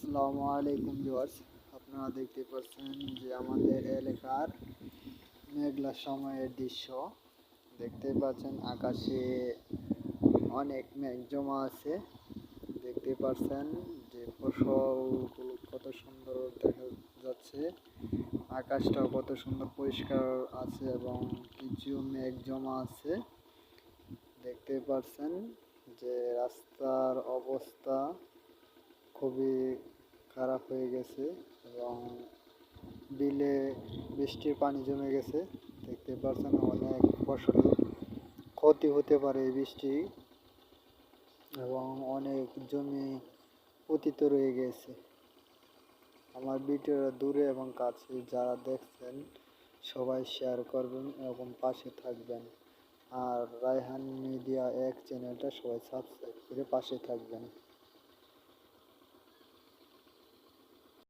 আসসালামু আলাইকুম ভিউয়ার্স। আপনারা দেখতে পাচ্ছেন যে আমাদের এলাকার মেঘলা সময়ের দৃশ্য। দেখতে পাচ্ছেন আকাশে অনেক মেঘ জমা আছে। দেখতে পাচ্ছেন যে ফসলগুলো কত সুন্দর দেখা যাচ্ছে। আকাশটাও কত সুন্দর পরিষ্কার আছে এবং কিছু মেঘ জমা আছে। দেখতে পাচ্ছেন যে রাস্তার অবস্থা খুবই খারাপ হয়ে গেছে এবং বিলে বৃষ্টির পানি জমে গেছে। দেখতে পাচ্ছেন অনেক ফসল ক্ষতি হতে পারে বৃষ্টি এবং অনেক জমি পতিত রয়ে গেছে। আমার ভিডিওটা দূরে এবং কাছে যারা দেখছেন, সবাই শেয়ার করবেন এবং পাশে থাকবেন। আর রায়হান মিডিয়া এক চ্যানেলটা সবাই সাবস্ক্রাইব করে পাশে থাকবেন।